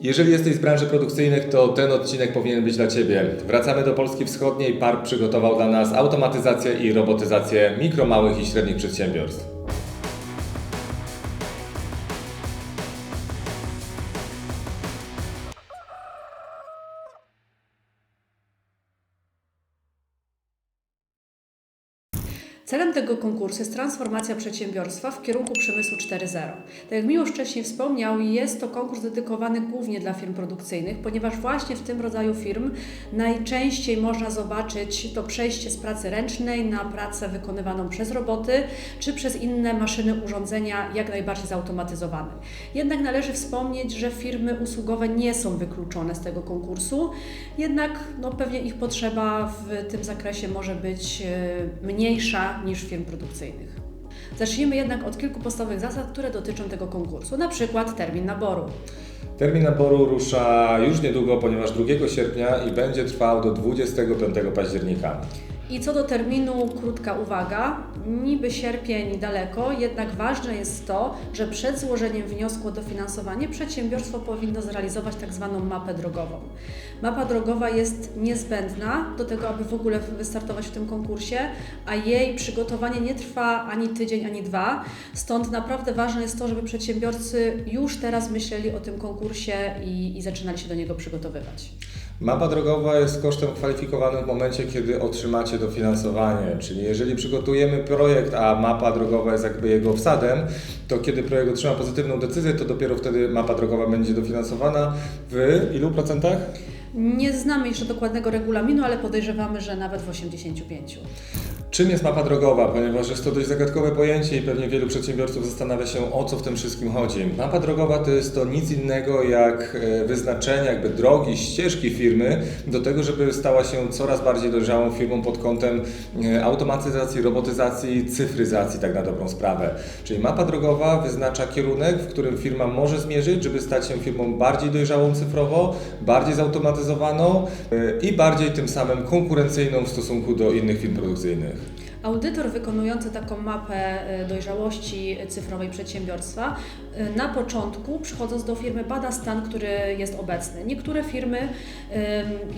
Jeżeli jesteś z branży produkcyjnych, to ten odcinek powinien być dla Ciebie. Wracamy do Polski Wschodniej. Park przygotował dla nas automatyzację i robotyzację mikro, małych i średnich przedsiębiorstw. Celem tego konkursu jest transformacja przedsiębiorstwa w kierunku przemysłu 4.0. Tak jak Miłosz wcześniej wspomniał, jest to konkurs dedykowany głównie dla firm produkcyjnych, ponieważ właśnie w tym rodzaju firm najczęściej można zobaczyć to przejście z pracy ręcznej na pracę wykonywaną przez roboty czy przez inne maszyny, urządzenia jak najbardziej zautomatyzowane. Jednak należy wspomnieć, że firmy usługowe nie są wykluczone z tego konkursu, jednak no, pewnie ich potrzeba w tym zakresie może być e, niż firm produkcyjnych. Zacznijmy jednak od kilku podstawowych zasad, które dotyczą tego konkursu, na przykład termin naboru. Termin naboru rusza już niedługo, ponieważ 2 sierpnia i będzie trwał do 25 października. I co do terminu, krótka uwaga. Niby sierpień daleko, jednak ważne jest to, że przed złożeniem wniosku o dofinansowanie przedsiębiorstwo powinno zrealizować tak zwaną mapę drogową. Mapa drogowa jest niezbędna do tego, aby w ogóle wystartować w tym konkursie, a jej przygotowanie nie trwa ani tydzień, ani dwa. Stąd naprawdę ważne jest to, żeby przedsiębiorcy już teraz myśleli o tym konkursie i, i zaczynali się do niego przygotowywać. Mapa drogowa jest kosztem kwalifikowanym w momencie, kiedy otrzymacie dofinansowanie, czyli jeżeli przygotujemy projekt, a mapa drogowa jest jakby jego wsadem, to kiedy projekt otrzyma pozytywną decyzję, to dopiero wtedy mapa drogowa będzie dofinansowana w ilu procentach? Nie znamy jeszcze dokładnego regulaminu, ale podejrzewamy, że nawet w 85. Czym jest mapa drogowa? Ponieważ jest to dość zagadkowe pojęcie i pewnie wielu przedsiębiorców zastanawia się, o co w tym wszystkim chodzi. Mapa drogowa to jest to nic innego jak e, wyznaczenie jakby drogi, ścieżki firmy do tego, żeby stała się coraz bardziej dojrzałą firmą pod kątem e, automatyzacji, robotyzacji, cyfryzacji, tak na dobrą sprawę. Czyli mapa drogowa wyznacza kierunek, w którym firma może zmierzyć, żeby stać się firmą bardziej dojrzałą cyfrowo, bardziej zautomatyzowaną e, i bardziej tym samym konkurencyjną w stosunku do innych firm produkcyjnych. Audytor wykonujący taką mapę e, dojrzałości cyfrowej przedsiębiorstwa e, na początku, przychodząc do firmy, bada stan, który jest obecny. Niektóre firmy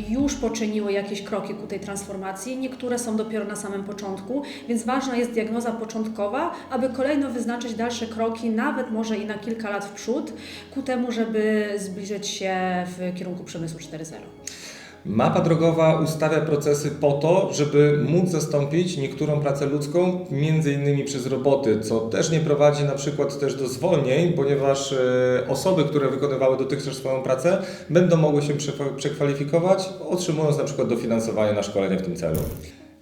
już poczyniły jakieś kroki ku tej transformacji, niektóre są dopiero na samym początku, więc ważna jest diagnoza początkowa, aby kolejno wyznaczyć dalsze kroki, nawet może i na kilka lat w przód, ku temu, żeby zbliżyć się w kierunku przemysłu 4.0. Mapa drogowa ustawia procesy po to, żeby móc zastąpić niektórą pracę ludzką, między innymi przez roboty, co też nie prowadzi na przykład też do zwolnień, ponieważ e, osoby, które wykonywały dotychczas swoją pracę, będą mogły się prze- przekwalifikować, otrzymując na przykład dofinansowanie na szkolenie w tym celu.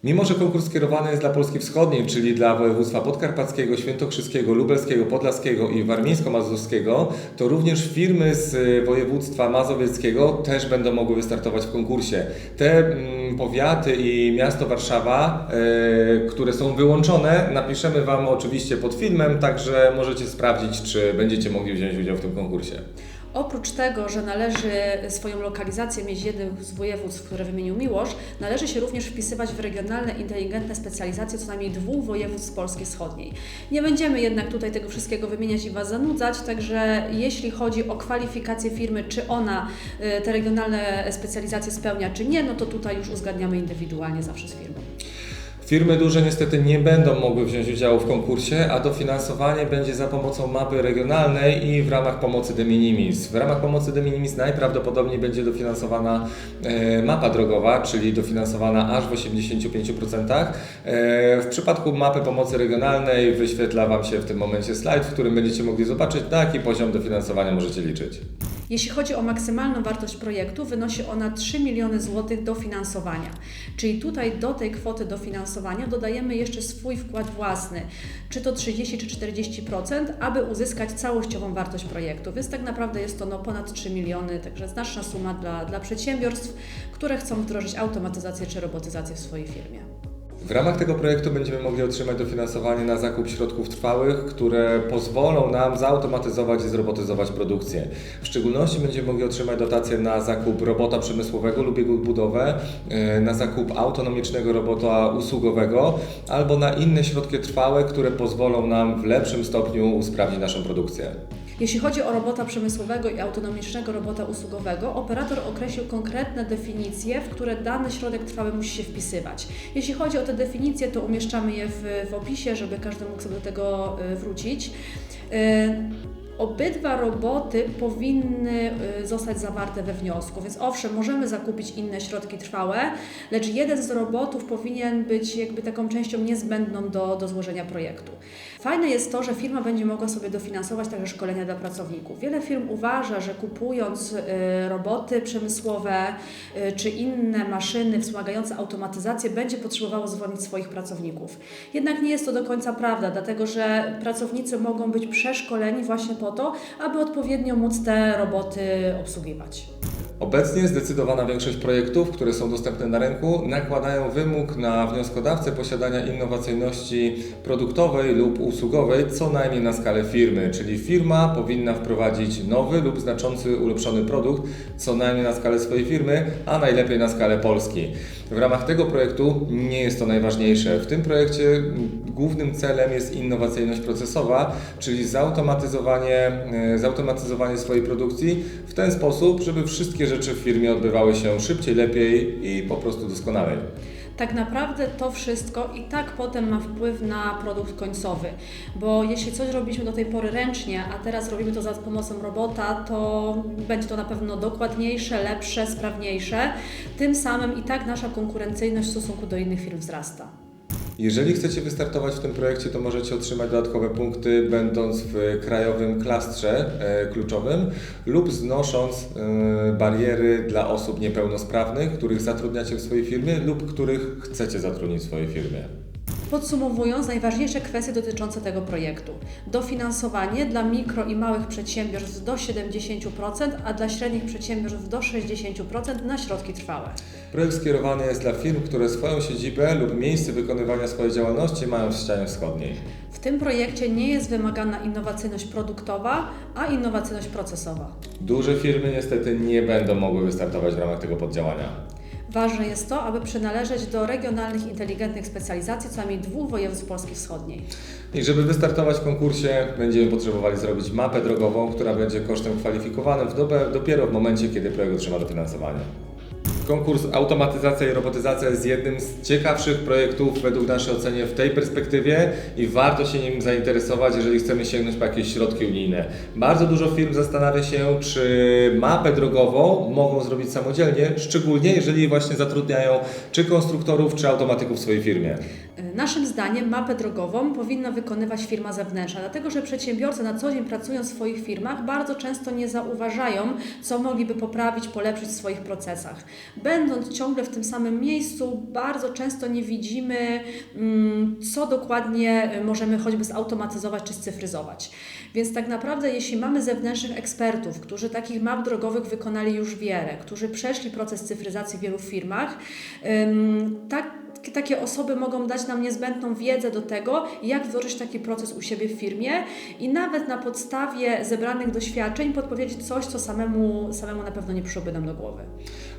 Mimo, że konkurs skierowany jest dla Polski Wschodniej, czyli dla województwa podkarpackiego, świętokrzyskiego, lubelskiego, podlaskiego i warmińsko-mazurskiego, to również firmy z y, województwa mazowieckiego też będą mogły wystartować w konkursie. Te mm, powiaty i miasto Warszawa, e, które są wyłączone, napiszemy Wam oczywiście pod filmem, także możecie sprawdzić, czy będziecie mogli wziąć udział w tym konkursie. Oprócz tego, że należy swoją lokalizację mieć jednym z województw, które wymienił Miłosz, należy się również wpisywać w regionalne, inteligentne specjalizacje co najmniej dwóch województw Polski Wschodniej. Nie będziemy jednak tutaj tego wszystkiego wymieniać i Was zanudzać, także jeśli chodzi o kwalifikację firmy, czy ona y, te regionalne specjalizacje spełnia, czy nie, no to tutaj już uzgadniamy indywidualnie zawsze z firmą. Firmy duże niestety nie będą mogły wziąć udziału w konkursie, a dofinansowanie będzie za pomocą mapy regionalnej i w ramach pomocy de minimis. W ramach pomocy de minimis najprawdopodobniej będzie dofinansowana e, mapa drogowa, czyli dofinansowana aż w 85%. E, w przypadku mapy pomocy regionalnej wyświetla Wam się w tym momencie slajd, w którym będziecie mogli zobaczyć, na jaki poziom dofinansowania możecie liczyć. Jeśli chodzi o maksymalną wartość projektu, wynosi ona 3 miliony złotych dofinansowania. Czyli tutaj do tej kwoty dofinansowania dodajemy jeszcze swój wkład własny, czy to 30 czy 40%, aby uzyskać całościową wartość projektu. Więc tak naprawdę jest to no, ponad 3 miliony, także znaczna suma dla, dla przedsiębiorstw, które chcą wdrożyć automatyzację czy robotyzację w swojej firmie. W ramach tego projektu będziemy mogli otrzymać dofinansowanie na zakup środków trwałych, które pozwolą nam zautomatyzować i zrobotyzować produkcję. W szczególności będziemy mogli otrzymać dotacje na zakup robota przemysłowego lub jego budowę, e, na zakup autonomicznego robota usługowego albo na inne środki trwałe, które pozwolą nam w lepszym stopniu usprawnić naszą produkcję. Jeśli chodzi o robota przemysłowego i autonomicznego robota usługowego, operator określił konkretne definicje, w które dany środek trwały musi się wpisywać. Jeśli chodzi o te definicje, to umieszczamy je w, w opisie, żeby każdy mógł sobie do tego y, wrócić. Obydwa roboty powinny y, zostać zawarte we wniosku, więc owszem, możemy zakupić inne środki trwałe, lecz jeden z robotów powinien być jakby taką częścią niezbędną do, do złożenia projektu. Fajne jest to, że firma będzie mogła sobie dofinansować także szkolenia dla pracowników. Wiele firm uważa, że kupując y, roboty przemysłowe y, czy inne maszyny wspomagające automatyzację, będzie potrzebowało zwolnić swoich pracowników. Jednak nie jest to do końca prawda, dlatego że pracownicy mogą być przeszkoleni właśnie po to, aby odpowiednio móc te roboty obsługiwać. Obecnie zdecydowana większość projektów, które są dostępne na rynku, nakładają wymóg na wnioskodawcę posiadania innowacyjności produktowej lub usługowej co najmniej na skalę firmy, czyli firma powinna wprowadzić nowy lub znaczący ulepszony produkt co najmniej na skalę swojej firmy, a najlepiej na skalę Polski. W ramach tego projektu nie jest to najważniejsze. W tym projekcie głównym celem jest innowacyjność procesowa, czyli zautomatyzowanie, e, zautomatyzowanie swojej produkcji w ten sposób, żeby wszystkie rzeczy w firmie odbywały się szybciej, lepiej i po prostu doskonalej. Tak naprawdę to wszystko i tak potem ma wpływ na produkt końcowy, bo jeśli coś robiliśmy do tej pory ręcznie, a teraz robimy to za pomocą robota, to będzie to na pewno dokładniejsze, lepsze, sprawniejsze. Tym samym i tak nasza konkurencyjność w stosunku do innych firm wzrasta. Jeżeli chcecie wystartować w tym projekcie, to możecie otrzymać dodatkowe punkty, będąc w krajowym klastrze e, kluczowym lub znosząc e, bariery dla osób niepełnosprawnych, których zatrudniacie w swojej firmie lub których chcecie zatrudnić w swojej firmie. Podsumowując, najważniejsze kwestie dotyczące tego projektu. Dofinansowanie dla mikro i małych przedsiębiorstw do 70%, a dla średnich przedsiębiorstw do 60% na środki trwałe. Projekt skierowany jest dla firm, które swoją siedzibę lub miejsce wykonywania swojej działalności mają w ścianie wschodniej. W tym projekcie nie jest wymagana innowacyjność produktowa, a innowacyjność procesowa. Duże firmy niestety nie będą mogły wystartować w ramach tego poddziałania. Ważne jest to, aby przynależeć do regionalnych inteligentnych specjalizacji co najmniej dwóch województw Polski Wschodniej. I żeby wystartować w konkursie, będziemy potrzebowali zrobić mapę drogową, która będzie kosztem kwalifikowanym w dobe, dopiero w momencie, kiedy projekt otrzyma dofinansowanie. Konkurs Automatyzacja i Robotyzacja jest jednym z ciekawszych projektów według naszej ocenie w tej perspektywie i warto się nim zainteresować, jeżeli chcemy sięgnąć po jakieś środki unijne. Bardzo dużo firm zastanawia się, czy mapę drogową mogą zrobić samodzielnie, szczególnie jeżeli właśnie zatrudniają czy konstruktorów, czy automatyków w swojej firmie. Naszym zdaniem mapę drogową powinna wykonywać firma zewnętrzna, dlatego że przedsiębiorcy na co dzień pracując w swoich firmach bardzo często nie zauważają, co mogliby poprawić, polepszyć w swoich procesach. Będąc ciągle w tym samym miejscu, bardzo często nie widzimy, mm, co dokładnie możemy choćby zautomatyzować czy scyfryzować. Więc tak naprawdę, jeśli mamy zewnętrznych ekspertów, którzy takich map drogowych wykonali już wiele, którzy przeszli proces cyfryzacji w wielu firmach, tak takie osoby mogą dać nam niezbędną wiedzę do tego, jak wdrożyć taki proces u siebie w firmie i nawet na podstawie zebranych doświadczeń podpowiedzieć coś, co samemu, samemu na pewno nie przyszłoby nam do głowy.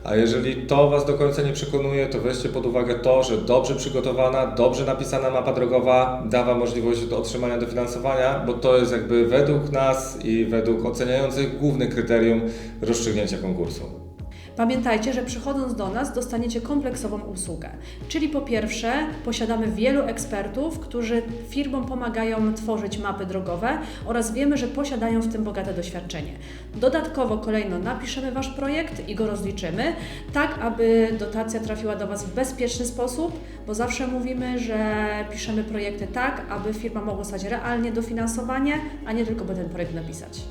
A jeżeli to Was do końca nie przekonuje, to weźcie pod uwagę to, że dobrze przygotowana, dobrze napisana mapa drogowa da Wam możliwość do otrzymania dofinansowania, bo to jest jakby według nas i według oceniających główne kryterium rozstrzygnięcia konkursu. Pamiętajcie, że przychodząc do nas dostaniecie kompleksową usługę. Czyli po pierwsze, posiadamy wielu ekspertów, którzy firmom pomagają tworzyć mapy drogowe oraz wiemy, że posiadają w tym bogate doświadczenie. Dodatkowo kolejno napiszemy Wasz projekt i go rozliczymy, tak aby dotacja trafiła do Was w bezpieczny sposób, bo zawsze mówimy, że piszemy projekty tak, aby firma mogła stać realnie dofinansowanie, a nie tylko by ten projekt napisać.